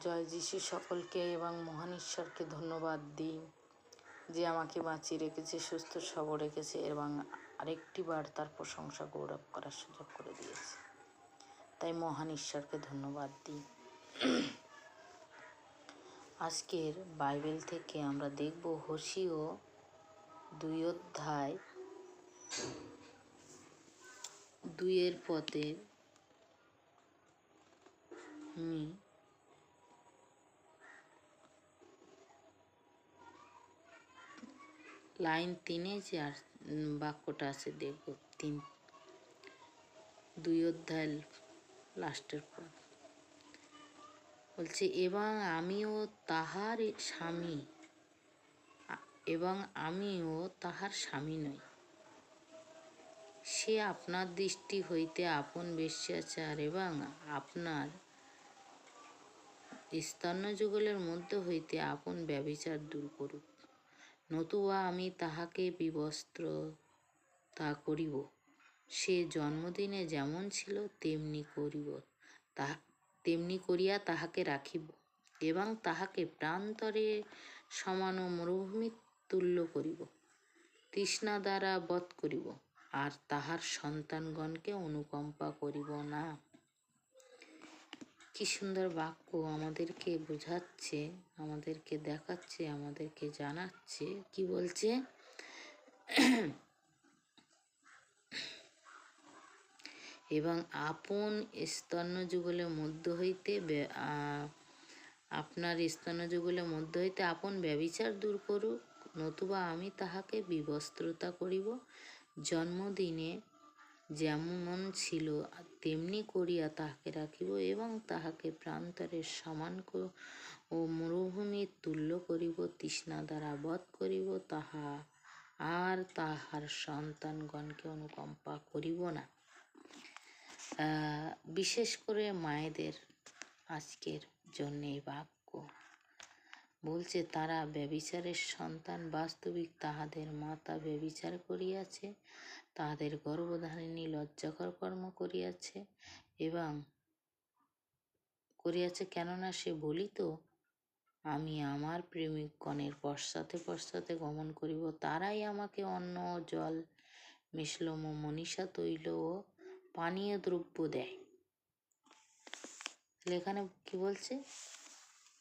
জয় যিশু সকলকে এবং মহান ঈশ্বরকে ধন্যবাদ দিই যে আমাকে বাঁচিয়ে রেখেছে, সুস্থ সবল রেখেছে এবং আরেকটি বার তার প্রশংসা গৌরব করার সুযোগ করে দিয়েছে। তাই মহান ঈশ্বরকে ধন্যবাদ দিই। আজকের বাইবেল থেকে আমরা দেখব হসিও দুই অধ্যায় দুইয়ের পথে লাইন তিনে যে আর বাক্যটা আছে দেখব তিন। দুই অধ্যায় লাস্টের পর। বলছে, এবং আমিও তাহার স্বামী এবং আমিও তাহার স্বামী নই। সে আপনার দৃষ্টি হইতে আপন বেশ্যাচার এবং আপনার স্তন্য যুগলের মধ্য হইতে আপন ব্যবিচার দূর করুক। নতুবা আমি তাহাকে বিবস্ত্র তা করিব। সে জন্মদিনে যেমন ছিল, তেমনি করিব। তাহা তেমনি করিয়া তাহাকে রাখিব এবং তাহাকে প্রান্তরে সমান ও মরুভূমির তুল্য করিব। তৃষ্ণা দ্বারা বধ করিব, আর তাহার সন্তানগণকে অনুকম্পা করিব না। কি সুন্দর বাক্য আমাদেরকে বোঝাচ্ছে, আমাদেরকে দেখাচ্ছে, আমাদেরকে জানাচ্ছে। কি বলছে? এবং আপন স্তন্য যুগলের মধ্য হইতে আপনার স্তন্য যুগলের মধ্য হইতে আপন ব্যবিচার দূর করুক, নতুবা আমি তাহাকে বিবস্ত্রতা করিব। জন্মদিনে যেমন ছিল তেমনি করিয়া তাহাকে রাখিব এবং তাহাকে প্রান্তরের সমান ও মরুভূমির তুল্য করিব, তৃষ্ণা দ্বারা বধ করিব, তাহা আর তাহার সন্তানগণকে অনুকম্পা করিব না। বিশেষ করে মায়েদের আজকের জন্য এই বাক্য বলছে, তারা ব্যবিচারের সন্তান, বাস্তবিক তাহাদের মাতা ব্যবিচার করিয়াছে তাহাদের গর্ভধারিণী লজ্জাকর কর্ম করিয়াছে এবং করিয়াছে কেননা সে বলিত, আমি আমার প্রেমিকগণের পশ্চাতে পশ্চাতে গমন করিব। তারাই আমাকে অন্ন ও জল মিশ্লম মনীষা, তৈল ও পানীয় দ্রব্য দেয়। এখানে কি বলছে?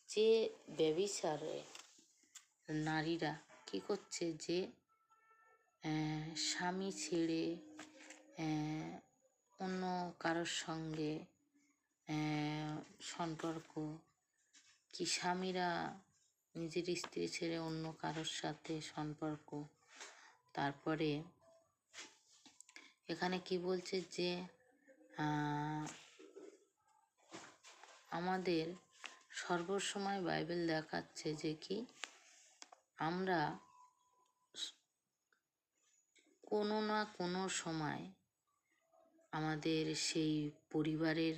যে ব্যবিচারে নারীরা কি করছে? যে স্বামী ছেড়ে অন্য কারোর সঙ্গে সম্পর্ক, কি স্বামীরা নিজের স্ত্রী ছেড়ে অন্য কারোর সাথে সম্পর্ক? তারপরে এখানে কি বলছে যে আমাদের সর্বসময় বাইবেল দেখাচ্ছে যে কি আমরা কোনো না কোনো সময় আমাদের সেই পরিবারের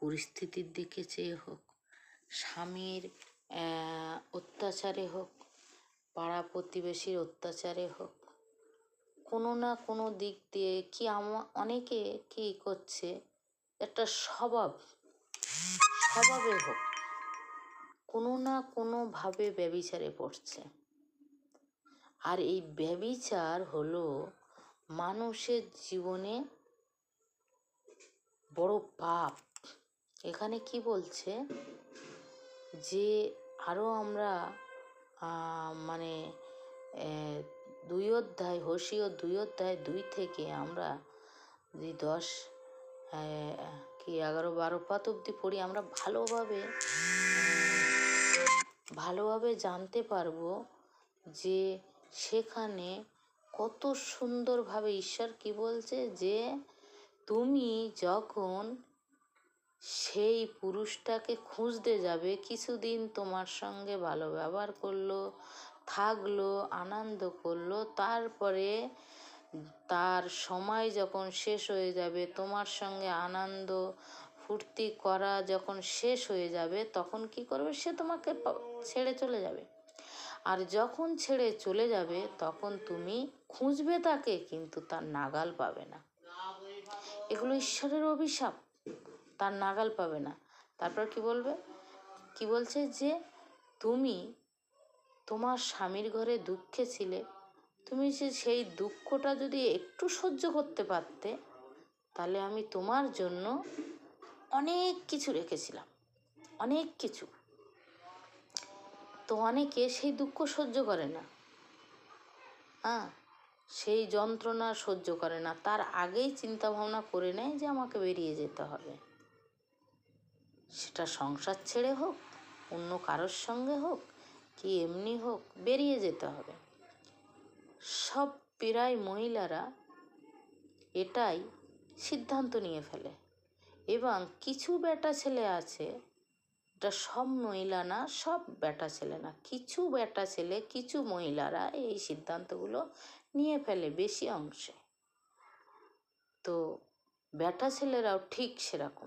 পরিস্থিতির দিকে চেয়ে হোক, স্বামীর অত্যাচারে হোক, পাড়া প্রতিবেশীর অত্যাচারে হোক, কোনো না কোনো দিক দিয়ে কি আমা, অনেকে কি করছে, একটা স্বভাব, স্বভাবে হোক, কোনো না কোনোভাবে ব্যবিচারে পড়ছে। আর এই ব্যবিচার হলো মানুষের জীবনে বড় পাপ। এখানে কি বলছে? যে আরও আমরা মানে দুই অধ্যায় হসিও দুই অধ্যায় দুই থেকে আমরা যদি দশ কি, এগারো, বারো পাত অব্দি পড়ি, আমরা ভালোভাবে ভালোভাবে জানতে পারব যে সেখানে কত সুন্দরভাবে ঈশ্বর কি বলছে যে, তুমি যখন সেই পুরুষটাকে খুঁজতে যাবে, কিছুদিন তোমার সঙ্গে ভালো ব্যবহার করল, থাকল, আনন্দ করল, তারপরে তার সময় যখন শেষ হয়ে যাবে, তোমার সঙ্গে আনন্দ ফুর্তি করা যখন শেষ হয়ে যাবে, তখন কি করবে? সে তোমাকে ছেড়ে চলে যাবে। আর যখন ছেড়ে চলে যাবে, তখন তুমি খুঁজবে তাকে, কিন্তু তার নাগাল পাবে না। এগুলো ঈশ্বরের অভিশাপ, তার নাগাল পাবে না। তারপর কি বলবে? কি বলছে যে, তুমি তোমার স্বামীর ঘরে দুঃখে ছিলে। তুমি যে সেই দুঃখটা যদি একটু সহ্য করতে পারতে, তাহলে আমি তোমার জন্য অনেক কিছু রেখেছিলাম। অনেক কিছু। তো অনেকে সেই দুঃখ সহ্য করে না। হ্যাঁ সেই যন্ত্রণা সহ্য করে না। তার আগেই চিন্তা ভাবনা করে নেয় যে আমাকে বেরিয়ে যেতে হবে। সেটা সংসার ছেড়ে হোক, অন্য কারোর সঙ্গে হোক, কি এমনি হোক, বেরিয়ে যেতে হবে। সব প্রায় মহিলারা এটাই সিদ্ধান্ত নিয়ে ফেলে। এবং কিছু বেটা ছেলে আছে, এটা সব মহিলা না, সব বেটা ছেলে না, কিছু বেটা ছেলে, কিছু মহিলারা এই সিদ্ধান্তগুলো নিয়ে ফেলে বেশি অংশে। তো বেটা ছেলেরাও ঠিক সেরকম।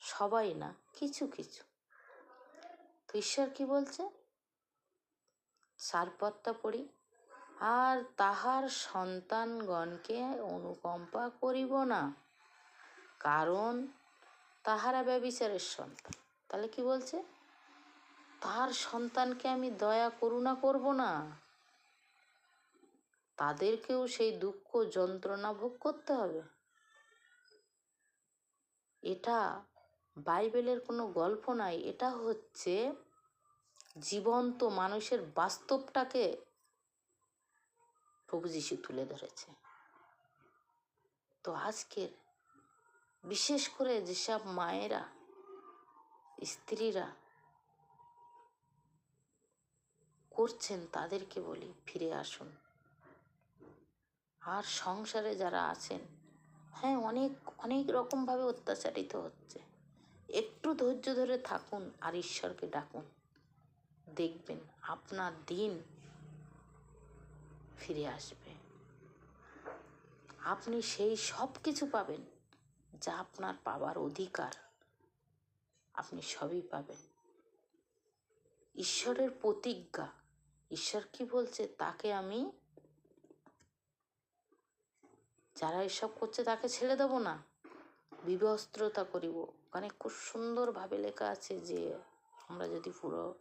সবাই না, কিছু কিছু। তো ঈশ্বর কি বলছে? সারপত্তা পড়ি। আর তাহার সন্তানগণকে অনুকম্পা করিব না, কারণ তাহারা ব্যবিচারের সন্তান। তাহলে কি বলছে? তার সন্তানকে আমি দয়া, করুণা করব না। তাদেরকেও সেই দুঃখ যন্ত্রণা ভোগ করতে হবে? এটা বাইবেলের কোনো গল্প নাই। এটা হচ্ছে জীবন্ত মানুষের বাস্তবটাকে প্রভু যিশু তুলে ধরেছে। তো আজকের বিশেষ করে যেসব মায়েরা, স্ত্রীরা করছেন, তাদেরকে বলি ফিরে আসুন। আর সংসারে যারা আছেন হ্যাঁ অনেক অনেক রকমভাবে অত্যাচারিত হচ্ছে। একটু ধৈর্য ধরে থাকুন আর ঈশ্বরকে ডাকুন। দেখবেন আপনার দিন ফিরে আসবে। আপনি সেই সব কিছু পাবেন যা আপনার পাওয়ার অধিকার। আপনি সবই পাবেন। ঈশ্বরের প্রতিজ্ঞা, ঈশ্বর কি বলছে, তাকে আমি যারা এসব করছে তাকে ছেড়ে দেবো না। বিবস্ত্রতা করিব। ওখানে খুব সুন্দরভাবে লেখা আছে যে, আমরা যদি পুরো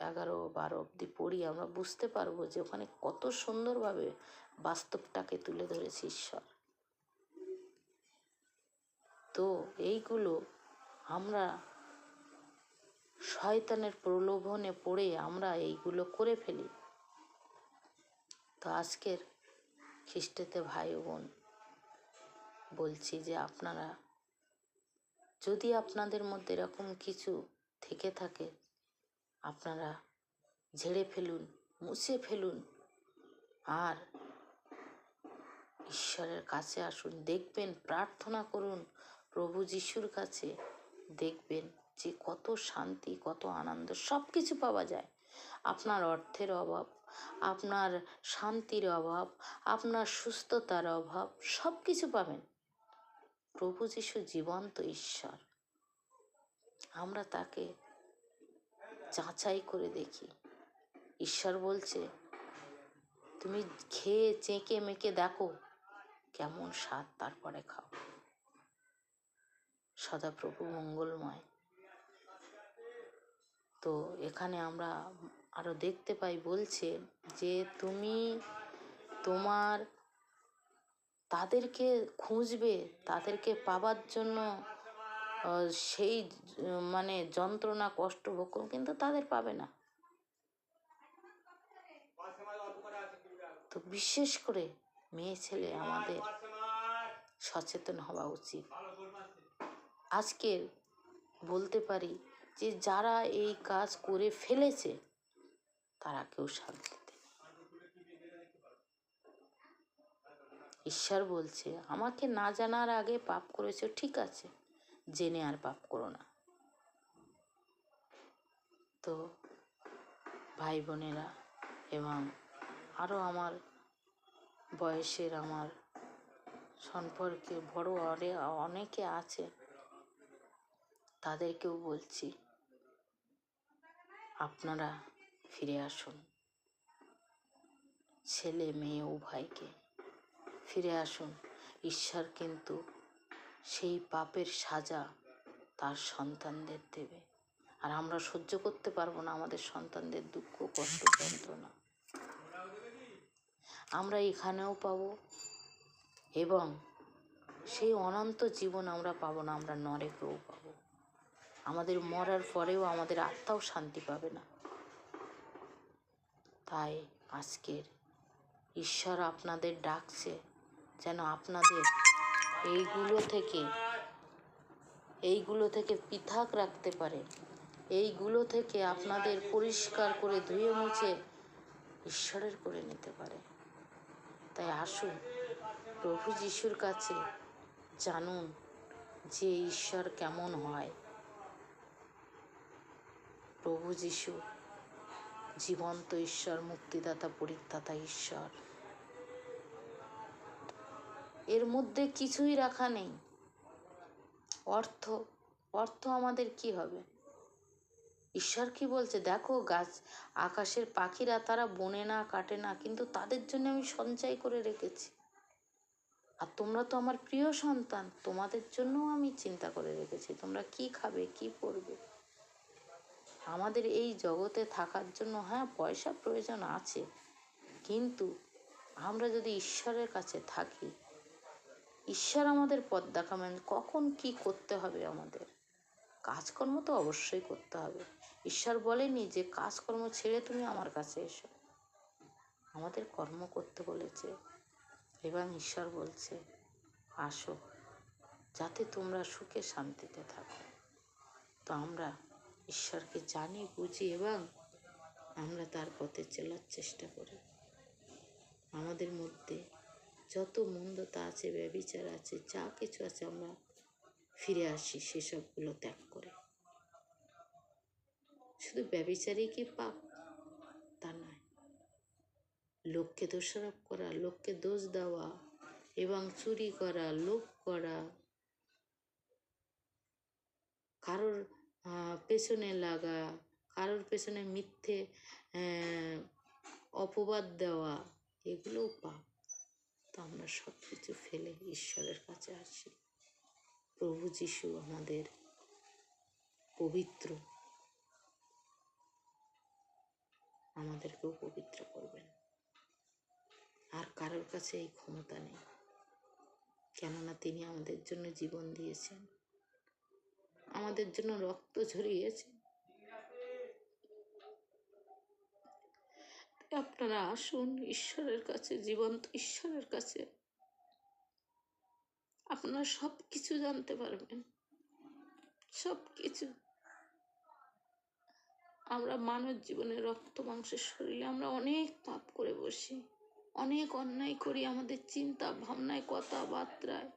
এগারো বারো অবধি পড়ি, আমরা বুঝতে পারব যে ওখানে কত সুন্দরভাবে বাস্তবটাকে তুলে ধরেছে ঈশ্বর। তো এইগুলো আমরা শয়তানের প্রলোভনে পড়ে আমরা এইগুলো করে ফেলি। তো আজকের খ্রিস্টেতে ভাই বোন, বলছি যে আপনারা, যদি আপনাদের মধ্যে এরকম কিছু থেকে থাকে, আপনারা ঝেড়ে ফেলুন, মুছে ফেলুন, আর ঈশ্বরের কাছে আসুন, দেখবেন, প্রার্থনা করুন, প্রভু যিশুর কাছে দেখবেন যে কত শান্তি, কত আনন্দ সব কিছু পাওয়া যায়। আপনার অর্থের অভাব আপনার শান্তির অভাব, আপনার সুস্থতার অভাব সব কিছু পাবেন। প্রভু যিশু জীবন্ত ঈশ্বর। আমরা তাকে যাচাই করে দেখি। ঈশ্বর বলছে, তুমি খেয়ে, চেঁকে, মেকে দেখো কেমন স্বাদ তারপরে খাও। সদাপ্রভু মঙ্গলময়। তো এখানে আমরা আরও দেখতে পাই বলছে যে তুমি তোমার তাদেরকে খুঁজবে, তাদেরকে পাবার জন্য সেই মানে যন্ত্রণা, কষ্ট ভোগ কিন্তু তাদের পাবে না। তো বিশেষ করে মেয়ে ছেলে আমাদের সচেতন হওয়া উচিত। আজকে বলতে পারি যে যারা এই কাজ করে ফেলেছে তারা কেউ শান্তিতে। ঈশ্বর বলছে, আমাকে না জানার আগে পাপ করেছ, ঠিক আছে, জেনে আর পাপ করো না তো ভাই বোনেরা এবং আরও আমার বয়সের আমার সম্পর্কে বড় অরে অনেকে আছে, তাদেরকেও বলছি, আপনারা ফিরে আসুন। ছেলে মেয়ে উভয়কে ফিরে আসুন। ঈশ্বর কিন্তু সেই পাপের সাজা তার সন্তানদের দেবে। আর আমরা সহ্য করতে পারব না আমাদের সন্তানদের দুঃখ, কষ্ট, যন্ত্রণা। আমরা এখানেও পাবো এবং সেই অনন্ত জীবন আমরা পাবো না, আমরা নরেকেও পাবো। আমাদের মরার পরেও আমাদের আত্মাও শান্তি পাবে না। তাই আজকের ঈশ্বর আপনাদের ডাকছে যেন আপনাদের এইগুলো থেকে এইগুলো থেকে পৃথক রাখতে পারে। এইগুলো থেকে আপনাদের পরিষ্কার করে ধুয়ে মুছে ঈশ্বরের করে নিতে পারে। তাই আসুন প্রভু যিশুর কাছে জানুন যে ঈশ্বর কেমন হয়। প্রভু যিশু জীবন্ত ঈশ্বর, মুক্তিদাতা, পরিত্রাতা ঈশ্বর। এর মধ্যে কিছুই রাখা নেই। অর্থ অর্থ আমাদের কি হবে? ঈশ্বর কি বলছে? দেখো, গাছ, আকাশের পাখিরা তারা বনে না, কাটে না, কিন্তু তাদের জন্য আমি সঞ্চয় করে রেখেছি। আর তোমরা তো আমার প্রিয় সন্তান, তোমাদের জন্যও আমি চিন্তা করে রেখেছি। তোমরা কি খাবে, কি পরবে? আমাদের এই জগতে থাকার জন্য হ্যাঁ পয়সা প্রয়োজন আছে। কিন্তু আমরা যদি ঈশ্বরের কাছে থাকি, ঈশ্বর আমাদের পথ দেখাবেন, কখন কি করতে হবে আমাদের? কাজকর্ম তো অবশ্যই করতে হবে। ঈশ্বর বলেনি যে, কাজকর্ম ছেড়ে তুমি আমার কাছে এসো। আমাদের কর্ম করতে বলেছে। এবং ঈশ্বর বলছে, আসো, যাতে তোমরা সুখে শান্তিতে থাকো। তো আমরা ঈশ্বরকে জানি, বুঝি এবং আমরা তার পথে চলার চেষ্টা করি। আমাদের মধ্যে যত মন্দতা আছে ব্যবিচার আছে, যা কিছু আছে, আমরা ফিরে আসি, সেসবগুলো ত্যাগ করে। শুধু ব্যবিচারই কি পাপ? তা নয়। লোককে দোষারোপ করা, লোককে দোষ দেওয়া এবং চুরি করা, লোভ করা, কারোর পেছনে লাগা, কারোর পেছনে মিথ্যে অপবাদ দেওয়া এগুলোও পাপ। তো আমরা সব কিছু ফেলে ঈশ্বরের কাছে আসি। প্রভু যিশু আমাদের পবিত্র। আমাদেরকেও পবিত্র করবেন। আর কারোর কাছে এই ক্ষমতা নেই। কেননা তিনি আমাদের জন্য জীবন দিয়েছেন। আমাদের জন্য রক্ত ঝরিয়েছেন তাই আপনারা আসুন ঈশ্বরের কাছে, জীবন্ত ঈশ্বরের কাছে। আপনারা সব কিছু জানতে পারবেন। সব কিছু আমরা মানব জীবনে রক্ত, মাংসের শরীরে আমরা অনেক পাপ করে বসি। অনেক অন্যায় করি আমাদের চিন্তা ভাবনায় কথাবার্তায়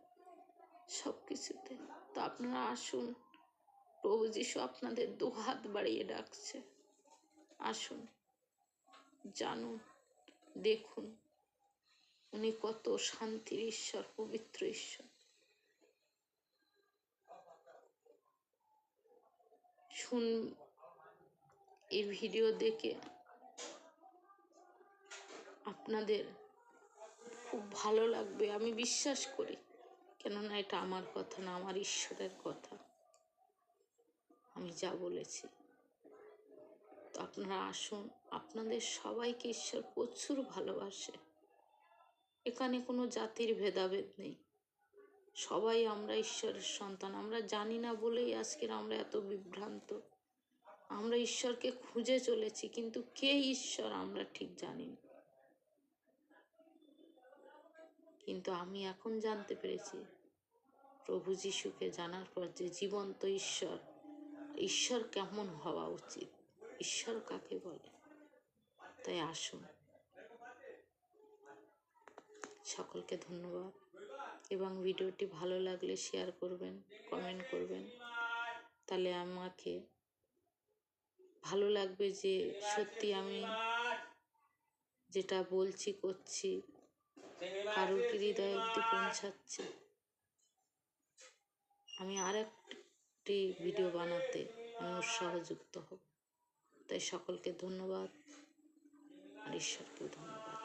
সব কিছুতে তো আপনারা আসুন। প্রভু যিশু আপনাদের দু হাত বাড়িয়ে ডাকছে। আসুন, জানুন, দেখুন। উনি কত শান্তির ঈশ্বর, পবিত্র ঈশ্বর। শুন, এই ভিডিও দেখে আপনাদের খুব ভালো লাগবে, আমি বিশ্বাস করি। কেননা এটা আমার কথা না, আমার ঈশ্বরের কথা। আমি যা বলেছি। তো আপনারা আসুন, আপনাদের সবাইকে ঈশ্বর প্রচুর ভালোবাসে। এখানে কোনো জাতির ভেদাভেদ নেই। সবাই আমরা ঈশ্বরের সন্তান। আমরা জানি না বলেই আজকের আমরা এত বিভ্রান্ত। আমরা ঈশ্বরকে খুঁজে চলেছি, কিন্তু কে ঈশ্বর আমরা ঠিক জানি না। কিন্তু আমি এখন জানতে পেরেছি, প্রভু যিশুকে জানার পর যে জীবন্ত ঈশ্বর ঈশ্বর কেমন হওয়া উচিত? ঈশ্বর কাকে বলে? তাই আসুন। সকলকে ধন্যবাদ। এবং ভিডিওটি ভালো লাগলে শেয়ার করবেন কমেন্ট করবেন। তাহলে আমাকে ভালো লাগবে যে সত্যি আমি যেটা বলছি, করছি, কারোর হৃদয় অব্দি পৌঁছাচ্ছে। আমি আর একটি ভিডিও বানাতে আমি উৎসাহযুক্ত হব তাই সকলকে ধন্যবাদ। আর ঈশ্বরকেও ধন্যবাদ।